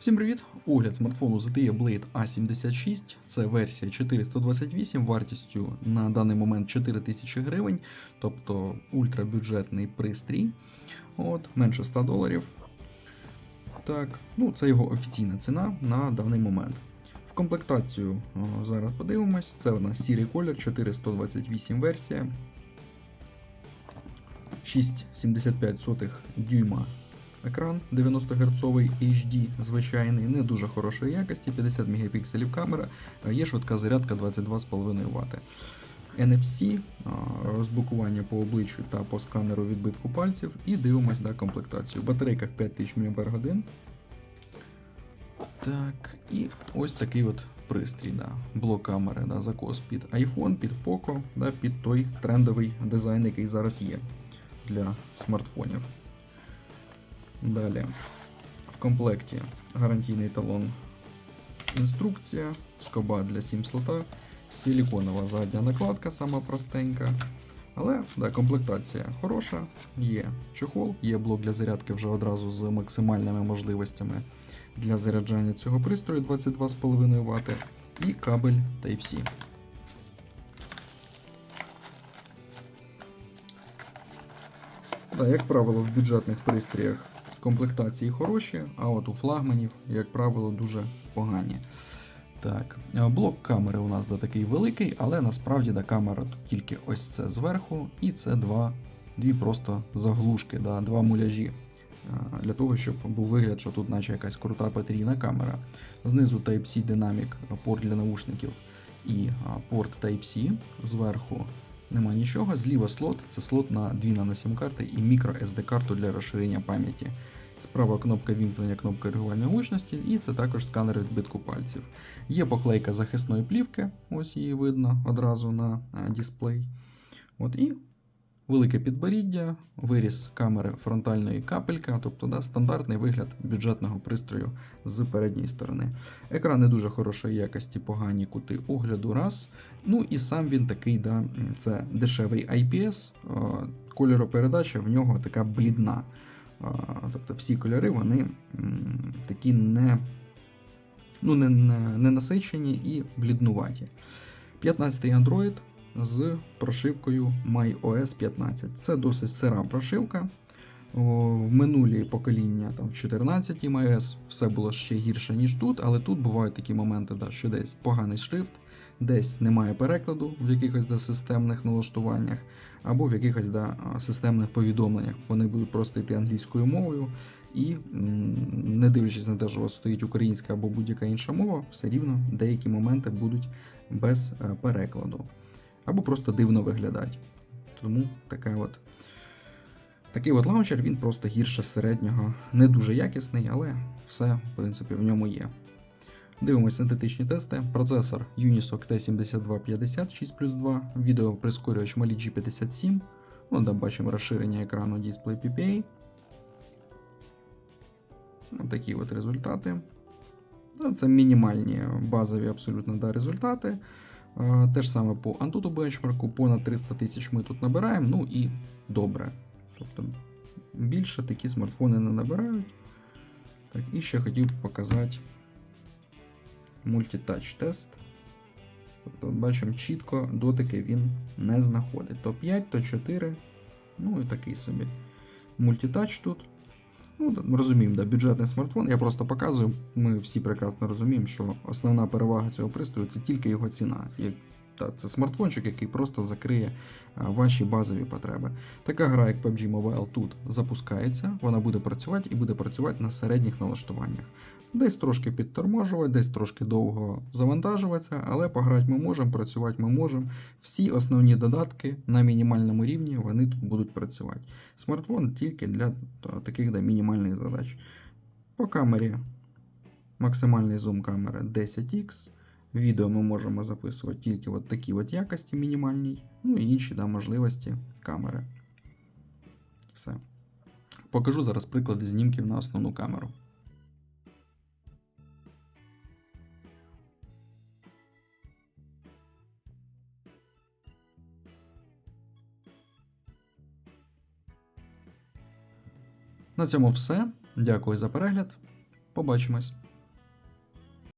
Всім привіт! Огляд смартфону ZTE Blade A76. Це версія 428 вартістю на даний момент 4000 гривень, тобто ультрабюджетний пристрій. От, менше 100 доларів. Так, ну це його офіційна ціна на даний момент. В комплектацію о, зараз подивимось. Це у нас сірий колір, 428 версія. 6,75 дюйма екран 90 Гц HD звичайний, не дуже хорошої якості, 50 Мп камера, е, є швидка зарядка 22,5 Вт. NFC, розблокування по обличчю та по сканеру відбитку пальців, і дивимось на комплектацію. Батарейка в 5000 мАч. Так, і ось такий от пристрій. Да. Блок камери, да, закос під iPhone, під Poco, да, під той трендовий дизайн, який зараз є для смартфонів. Далі. В комплекті гарантійний талон інструкція, скоба для сім слота, силіконова задня накладка, сама простенька. Але да, комплектація хороша, є чохол, є блок для зарядки вже одразу з максимальними можливостями для заряджання цього пристрою 22,5 Вт і кабель Type-C. Да, як правило, в бюджетних пристроях комплектації хороші, а от у флагманів, як правило, дуже погані. Так, е, блок камери у нас да, такий великий, але насправді да, камера тут тільки ось це зверху, і це два, дві просто заглушки, да, два муляжі. е, Для того, щоб був вигляд, що тут наче якась крута потрійна камера. Знизу Type-C динамік, порт для наушників і порт Type-C. Зверху нема нічого. Зліва слот це слот на дві наносім карти і мікро SD карту для розширення пам'яті. Справа кнопка вімкнення, кнопка регулювання гучності, і це також сканер відбитку пальців. Є поклейка захисної плівки, ось її видно одразу на е, дисплей. От, і велике підборіддя, виріз камери фронтальної капелька, тобто да, стандартний вигляд бюджетного пристрою з передньої сторони. Екран не дуже хорошої якості, погані кути огляду, раз. Ну і сам він такий, да, це дешевий IPS, кольоропередача в нього така блідна. Тобто всі кольори вони такі не, ну, не, не, не насичені і бліднуваті. 15-й Android з прошивкою MyOS 15. Це досить сира прошивка. В минулі покоління, там в 14 MyOS, все було ще гірше, ніж тут, але тут бувають такі моменти, да, що десь поганий шрифт, десь немає перекладу в якихось да, системних налаштуваннях, або в якихось да, системних повідомленнях. Вони будуть просто йти англійською мовою, і не дивлячись на те, що у вас стоїть українська або будь-яка інша мова, все рівно деякі моменти будуть без е, перекладу. Або просто дивно виглядати. Тому така от. Такий от лаунчер він просто гірше середнього, не дуже якісний, але все, в принципі, в ньому є. Дивимося синтетичні тести. Процесор Unisoc T7250 6 плюс 2, відеоприскорювач Mali G57. Ну, де бачимо розширення екрану дисплей PPA. Ось такі от результати. Це мінімальні базові абсолютно да, результати. Е, Те ж саме по Antutu бенчмарку, понад 300 тисяч ми тут набираємо, ну і добре. Тобто більше такі смартфони не набирають. Так, і ще хотів показати мультитач тест. Тобто, бачимо, чітко дотики він не знаходить. То 5, то 4. Ну і такий собі. Мультитач тут. Ну, ми розуміємо, да, бюджетний смартфон. Я просто показую. Ми всі прекрасно розуміємо, що основна перевага цього пристрою це тільки його ціна. Це смартфончик, який просто закриє ваші базові потреби. Така гра, як PUBG Mobile, тут запускається, вона буде працювати і буде працювати на середніх налаштуваннях. Десь трошки підторможувати, десь трошки довго завантажуватися, але пограти ми можемо, працювати ми можемо. Всі основні додатки на мінімальному рівні вони тут будуть працювати. Смартфон тільки для таких да, мінімальних задач. По камері максимальний зум камери 10х. Відео ми можемо записувати тільки от такі от якості мінімальній, ну і інші да, можливості камери. Все. Покажу зараз приклади знімків на основну камеру. На цьому все. Дякую за перегляд. Побачимось.